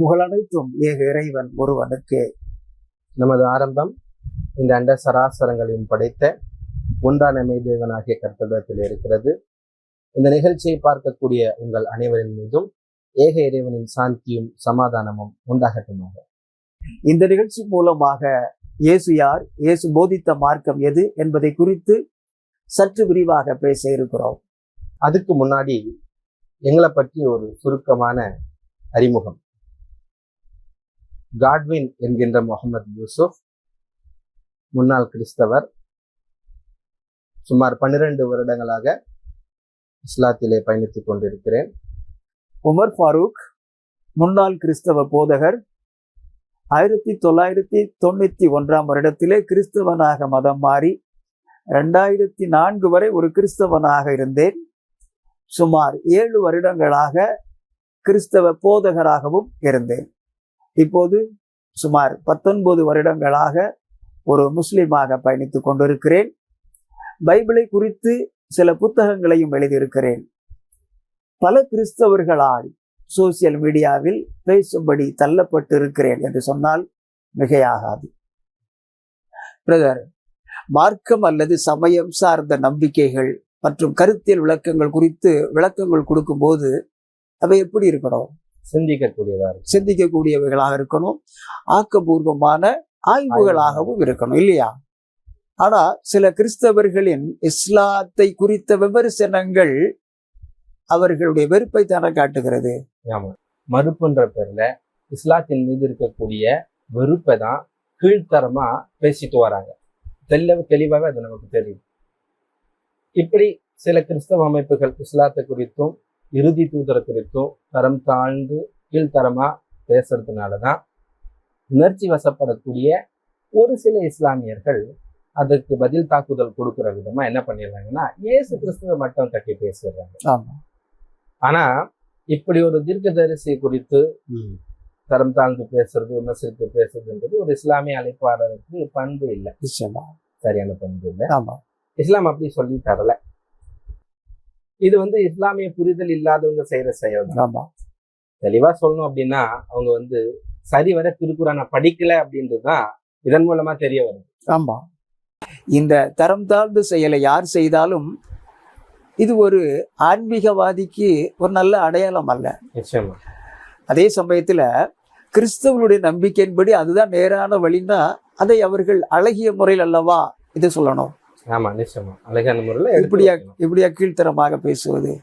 புகழனைத்தும் ஏக இறைவன் ஒருவனுக்கே. நமது ஆரம்பம் இந்த அண்ட சராசரங்களையும் படைத்த ஒன்றான மெய்தேவனாகிய கர்த்தவிடத்தில் இருக்கிறது. இந்த நிகழ்ச்சியை பார்க்கக்கூடிய உங்கள் அனைவரின் மீதும் ஏக இறைவனின் சாந்தியும் சமாதானமும் உண்டாகட்டுமாக. இந்த நிகழ்ச்சி மூலமாக இயேசு யார் இயேசு போதித்த மார்க்கம் எது என்பதை குறித்து சற்று விரிவாக பேச இருக்கிறோம். அதுக்கு முன்னாடி எங்களை பற்றி ஒரு சுருக்கமான அறிமுகம். காட்வின் என்கின்ற முகமது யூசுப் முன்னாள் கிறிஸ்தவர் சுமார் பன்னிரண்டு வருடங்களாக இஸ்லாத்திலே பயணித்துக் கொண்டிருக்கிறேன். உமர் ஃபாரூக் முன்னாள் கிறிஸ்தவ போதகர் ஆயிரத்தி தொள்ளாயிரத்தி தொண்ணூத்தி ஒன்றாம் வருடத்திலே கிறிஸ்தவனாக மதம் மாறி ரெண்டாயிரத்தி நான்கு வரை ஒரு கிறிஸ்தவனாக இருந்தேன். சுமார் ஏழு வருடங்களாக கிறிஸ்தவ போதகராகவும் இருந்தேன். இப்போது சுமார் பத்தொன்பது வருடங்களாக ஒரு முஸ்லீமாக பயணித்துக் கொண்டிருக்கிறேன். பைபிளை குறித்து சில புத்தகங்களையும் எழுதியிருக்கிறேன். பல கிறிஸ்தவர்களால் சோசியல் மீடியாவில் பேசும்படி தள்ளப்பட்டு இருக்கிறேன் என்று சொன்னால் மிகையாகாது. பிரதர் மார்க்கம் அல்லது சமயம் சார்ந்த நம்பிக்கைகள் மற்றும் கருத்தியல் விளக்கங்கள் குறித்து விளக்கங்கள் கொடுக்கும்போது அவை எப்படி இருக்கணும்? சிந்திக்கக்கூடியதா இருக்கு சிந்திக்கக்கூடியவைகளாக இருக்கணும். ஆக்கபூர்வமான ஆய்வுகளாகவும் இருக்கணும் இல்லையா? ஆனா சில கிறிஸ்தவர்களின் இஸ்லாத்தை குறித்த விமர்சனங்கள் அவர்களுடைய வெறுப்பை தானே காட்டுகிறது. மறுப்புன்ற பேர்ல இஸ்லாத்தின் மீது இருக்கக்கூடிய வெறுப்பை தான் கீழ்த்தரமா பேசிட்டு வராங்க. தெல்ல தெளிவாகவே அது நமக்கு தெரியும். இப்படி சில கிறிஸ்தவ அமைப்புகள் இஸ்லாத்தை குறித்தும் இறுதி தூதரை குறித்தும் தரம் தாழ்ந்து கீழ்த்தரமா பேசுறதுனாலதான் உணர்ச்சி வசப்படக்கூடிய ஒரு சில இஸ்லாமியர்கள் அதற்கு பதில் தாக்குதல் கொடுக்கிற விதமா என்ன பண்ணிடுறாங்கன்னா இயேசு கிறிஸ்துவ மட்டும் கட்டி பேசிடுறாங்க. ஆமா. ஆனா இப்படி ஒரு தீர்க்கதரிசி குறித்து தரம் தாழ்ந்து பேசுறது விமர்சித்து பேசுறதுன்றது ஒரு இஸ்லாமிய அழைப்பாளருக்கு பண்பு இல்லை. சரியான பண்பு இல்லை. இஸ்லாம் அப்படி சொல்லி தரல. இது வந்து இஸ்லாமிய புரிதல் இல்லாதவங்க செய்யற செயல் தான் ஆமா. தெளிவா சொல்லணும் அப்படின்னா அவங்க வந்து சரிவர திருக்குறான படிக்கல அப்படின்றது தான் இதன் மூலமா தெரிய வருது. ஆமா. இந்த தரம் தாழ்ந்த செயலை யார் செய்தாலும் இது ஒரு ஆன்மீகவாதிக்கு ஒரு நல்ல அடையாளம் அல்ல. நிச்சயமா. அதே சமயத்துல கிறிஸ்தவனுடைய நம்பிக்கையின்படி அதுதான் நேரான வழின்னா அதை அவர்கள் அழகிய முறையில் அல்லவா இது சொல்லணும். ஆமா நிச்சயமா. அழகான முறையில இப்படியா வைக்கணும். இப்படியா கீழ்த்தரமாக பேசுவது?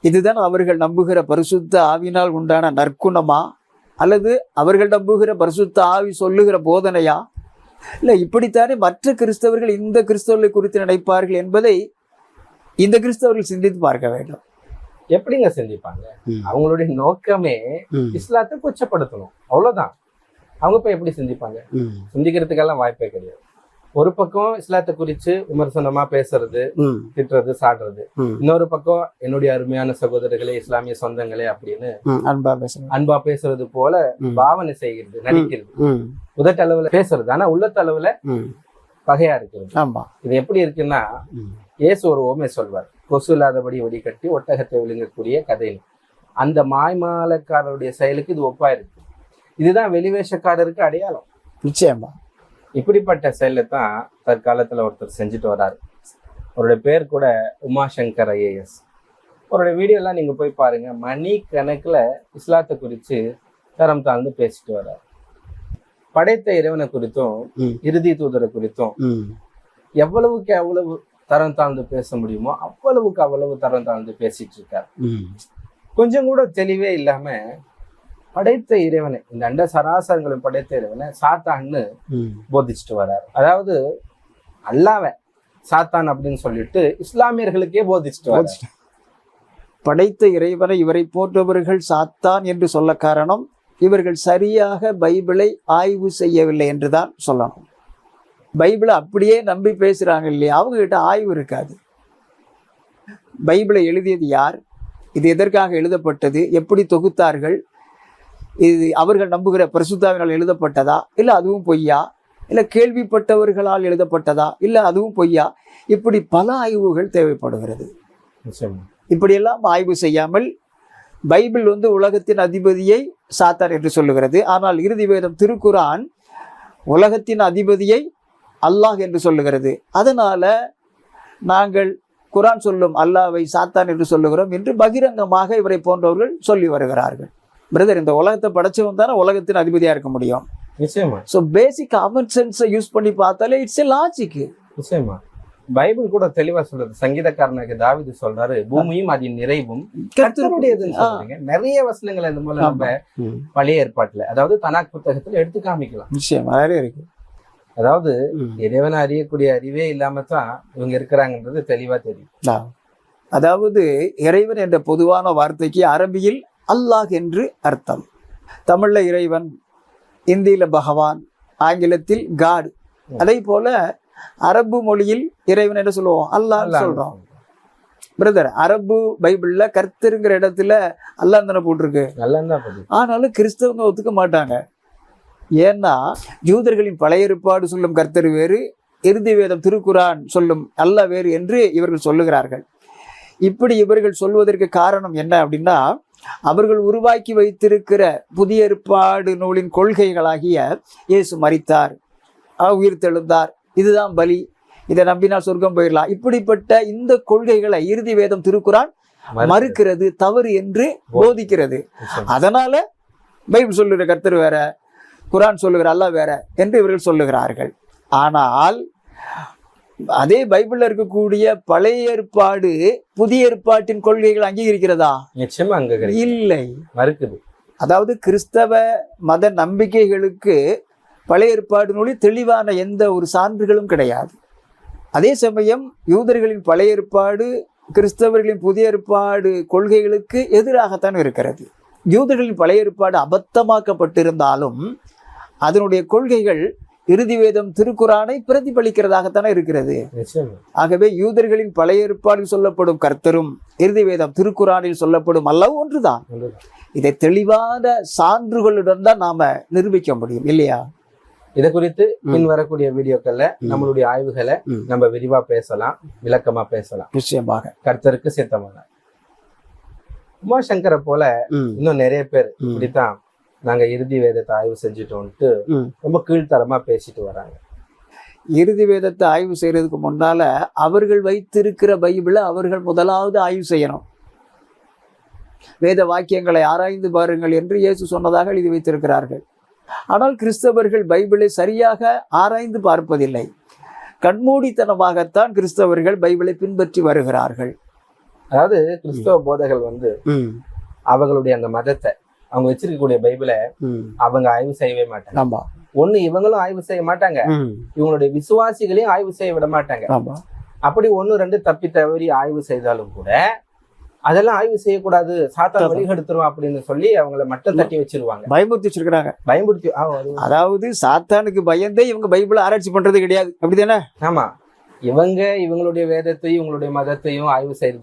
இதுதான் அவர்கள் நம்புகிற பரிசுத்த ஆவினால் உண்டான நற்குணமா? அல்லது அவர்கள் நம்புகிற பரிசுத்த ஆவி சொல்லுகிற போதனையா? இல்ல இப்படித்தானே மற்ற கிறிஸ்தவர்கள் இந்த கிறிஸ்தவர்களை குறித்து நினைப்பார்கள் என்பதை இந்த கிறிஸ்தவர்கள் சிந்தித்து பார்க்க வேண்டும். எப்படிங்க சிந்திப்பாங்க? அவங்களுடைய நோக்கமே இஸ்லாத்தை கொச்சப்படுத்தணும். அவ்வளவுதான். அவங்க போய் எப்படி சிந்திப்பாங்க? சிந்திக்கிறதுக்கெல்லாம் வாய்ப்பே கிடையாது. ஒரு பக்கம் இஸ்லாத்தை குறித்து விமர்சனமா பேசுறது திட்டுறது சாடுறது. இன்னொரு பக்கம் என்னுடைய அருமையான சகோதரர்களே இஸ்லாமிய சொந்தங்களே அப்படின்னு அன்பா பேசுங்க அன்பா பேசுறது போல பாவனை செய்கிறது நடிக்கிறது. உதட்டளவுல பேசுறது. ஆனா உள்ளத்தளவுல பகையா இருக்கிறது. ஆமா. இது எப்படி இருக்குன்னா இயேசு ஒரு ஓமை சொல்வார். கொசு இல்லாதபடி ஒடிக்கட்டி ஒட்டகத்தை விழுங்கக்கூடிய கதை அந்த மாய்மாலக்காரருடைய செயலுக்கு இது ஒப்பா இருக்கு இதுதான் வெளிவேஷக்காரருக்கு அடையாளம். நிச்சயமா. இப்படிப்பட்ட செயலை தான் தற்காலத்துல ஒருத்தர் செஞ்சுட்டு வராரு. அவருடைய பேர் கூட உமாசங்கர் ஐஏஎஸ். அவருடைய வீடியோலாம் நீங்க போய் பாருங்க. மணி கணக்குல இஸ்லாத்தை குறித்து தரம் தாழ்ந்து பேசிட்டு வர்றாரு படைத்த இறைவனை குறித்தும் இறுதி தூதரை குறித்தும் எவ்வளவுக்கு எவ்வளவு தரம் தாழ்ந்து பேச முடியுமோ அவ்வளவுக்கு அவ்வளவு தரம் தாழ்ந்து பேசிட்டு இருக்காரு. கொஞ்சம் கூட தெளிவே இல்லாம படைத்த இறைவனை இந்த அண்ட சராசரங்களும் படைத்த இறைவனை சாத்தான்னு. போதிச்சுட்டு வர்றாரு அதாவது அல்லாவ சாத்தான் அப்படின்னு சொல்லிட்டு இஸ்லாமியர்களுக்கே போதிச்சுட்டு வர்றாரு படைத்த இறைவனை இவரை போன்றவர்கள் சாத்தான் என்று சொல்ல காரணம் இவர்கள் சரியாக பைபிளை ஆய்வு செய்யவில்லை என்றுதான் சொல்லணும். பைபிளை அப்படியே நம்பி பேசுறாங்க இல்லையா? அவங்க கிட்ட ஆய்வு இருக்காது. பைபிளை எழுதியது யார்? இது எதற்காக எழுதப்பட்டது? எப்படி தொகுத்தார்கள்? இது அவர்கள் நம்புகிற பரிசுத்தாவினால் எழுதப்பட்டதா? இல்லை அதுவும் பொய்யா? இல்லை கேள்விப்பட்டவர்களால் எழுதப்பட்டதா? இல்லை அதுவும் பொய்யா? இப்படி பல ஆய்வுகள் தேவைப்படுகிறது. இப்படியெல்லாம் ஆய்வு செய்யாமல் பைபிள் வந்து உலகத்தின் அதிபதியை சாத்தான் என்று சொல்லுகிறது. ஆனால் இறுதி வேதம் திருக்குரான் உலகத்தின் அதிபதியை அல்லாஹ் என்று சொல்லுகிறது. அதனால நாங்கள் குரான் சொல்லும் அல்லாவை சாத்தான் என்று சொல்லுகிறோம் என்று பகிரங்கமாக இவரை போன்றவர்கள் சொல்லி வருகிறார்கள். பிரதர் இந்த உலகத்தை படைச்சவன் தானே உலகத்தின் அதிபதியா இருக்க முடியும். நிச்சயமா. ஸோ பேசிக் காமன் சென்ஸை யூஸ் பண்ணி பார்த்தாலே இட்ஸ் எ லாஜிக் நிச்சயமா. பைபிள் கூட தெளிவா சொல்றது சங்கீதக்காரனுக்கு தாவீது சொல்றாரு பூமியும் அதன் நிறைவும். கர்த்தருடையதுன்னு நிறைய வசனங்களை இந்த மூலம் நம்ம பழைய ஏற்பாட்டுல அதாவது தனாக் புத்தகத்துல எடுத்து காமிக்கலாம். நிச்சயம் நிறைய இருக்கு. அதாவது இறைவனை அறியக்கூடிய அறிவே இல்லாம தான் இவங்க இருக்கிறாங்கன்றது தெளிவா தெரியும். அதாவது இறைவன் என்ற பொதுவான வார்த்தைக்கு அரபியில் அல்லாஹ் என்று அர்த்தம். தமிழ்ல இறைவன் இந்தியில பகவான் ஆங்கிலத்தில் காட். அதே போல அரபு மொழியில் இறைவன் என்ன சொல்லுவோம்? அல்லாஹ் சொல்றோம். பிரதர் அரபு பைபிள்ல கர்த்தருங்கிற இடத்துல அல்லாஹ் தானே போட்டிருக்கு. ஆனாலும் கிறிஸ்தவங்க ஒத்துக்க மாட்டாங்க. ஏன்னா யூதர்களின் பழைய ஏற்பாடு சொல்லும் கர்த்தர் வேறு இறுதி வேதம் திருக்குரான் சொல்லும் அல்ல வேறு என்று இவர்கள் சொல்லுகிறார்கள். இப்படி இவர்கள் சொல்வதற்கு காரணம் என்ன அப்படின்னா அவர்கள் உருவாக்கி வைத்திருக்கிற புதிய ஏற்பாடு நூலின் கொள்கைகளாகிய இயேசு மரித்தார். அவர் உயிர் தெழுந்தார். இதுதான் பலி. இதை நம்பினால் சொர்க்கம் போயிடலாம். இப்படிப்பட்ட இந்த கொள்கைகளை இறுதி வேதம் திருக்குரான் மறுக்கிறது. தவறு என்று போதிக்கிறது. அதனால பைபிள் சொல்லுகிற கர்த்தர் வேற குரான் சொல்லுகிற அல்லாஹ் வேற என்று இவர்கள் சொல்லுகிறார்கள். ஆனால் அதே பைபிள்ல இருக்கக்கூடிய பழைய ஏற்பாடு புதிய ஏற்பாட்டின் கொள்கைகள் அங்கீகரிக்கிறதா? நிச்சயமா அங்க. இல்லை. மறுக்குது. அதாவது கிறிஸ்தவ மத நம்பிக்கைகளுக்கு பழைய ஏற்பாடு நூலில் தெளிவான எந்த ஒரு சான்றுகளும் கிடையாது. அதே சமயம் யூதர்களின் பழைய ஏற்பாடு கிறிஸ்தவர்களின் புதிய ஏற்பாடு கொள்கைகளுக்கு எதிராகத்தான் இருக்கிறது. யூதர்களின் பழைய ஏற்பாடு அபத்தமாக்கப்பட்டிருந்தாலும் அதனுடைய கொள்கைகள் இறுதி வேதம் திருக்குறானை பிரதிபலிக்கிறதாகத்தானே இருக்கிறது. ஆகவே யூதர்களின் பழைய ஏற்பாடில் சொல்லப்படும் கர்த்தரும் இறுதி வேதம் திருக்குறானில் சொல்லப்படும் அல்லவும் ஒன்றுதான். இதை தெளிவான சான்றுகளுடன் தான் நாம நிரூபிக்க முடியும் இல்லையா? இதை குறித்து. பின் வரக்கூடிய வீடியோக்கள்ல. நம்மளுடைய ஆய்வுகளை. நம்ம விரிவா பேசலாம் விளக்கமா பேசலாம். நிச்சயமாக. கர்த்தருக்கு சித்தமான உமாசங்கரை போல இன்னும் நிறைய பேர் இப்படித்தான் நாங்க இறுதி வேதத்தை ஆய்வு செஞ்சுட்டோம்ட்டு ம். ரொம்ப கீழ்த்தரமா பேசிட்டு வராங்க. இறுதி வேதத்தை ஆய்வு செய்யறதுக்கு முன்னால அவர்கள் வைத்திருக்கிற பைபிளை அவர்கள் முதலாவது ஆய்வு செய்யணும். வேத வாக்கியங்களை ஆராய்ந்து பாருங்கள் என்று இயேசு சொன்னதாக எழுதி வைத்திருக்கிறார்கள். ஆனால் கிறிஸ்தவர்கள் பைபிளை சரியாக ஆராய்ந்து பார்ப்பதில்லை. கண்மூடித்தனமாகத்தான் கிறிஸ்தவர்கள் பைபிளை பின்பற்றி வருகிறார்கள். அதாவது கிறிஸ்தவ போதகர்கள் வந்து ம், அவங்களுடைய அந்த மதத்தை அவங்க வச்சிருக்கக்கூடிய பைபிளை. அவங்க ஆய்வு செய்யவே மாட்டாங்க. ஆமா. ஒண்ணு இவங்களும் ஆய்வு செய்ய மாட்டாங்க. இவங்களுடைய விசுவாசிகளையும் ஆய்வு செய்ய விட மாட்டாங்க. அப்படி ஒண்ணு ரெண்டு தப்பி தவறி ஆய்வு செய்தாலும் கூட அதெல்லாம் ஆய்வு செய்யக்கூடாது. சாத்தான் ஆமா. வழிகெடுத்துரும் அப்படின்னு சொல்லி அவங்கள மட்டம் தட்டி வச்சிருவாங்க. பயமுறுத்தி வச்சிருக்கிறாங்க. பயமுறுத்தி அதாவது சாத்தானுக்கு பயந்தே இவங்க பைபிளை ஆராய்ச்சி பண்றது கிடையாது. அப்படிதானே? ஆமா. இவங்க இவங்களுடைய வேதத்தையும் இவங்களுடைய மதத்தையும் ஆய்வு செய்யறது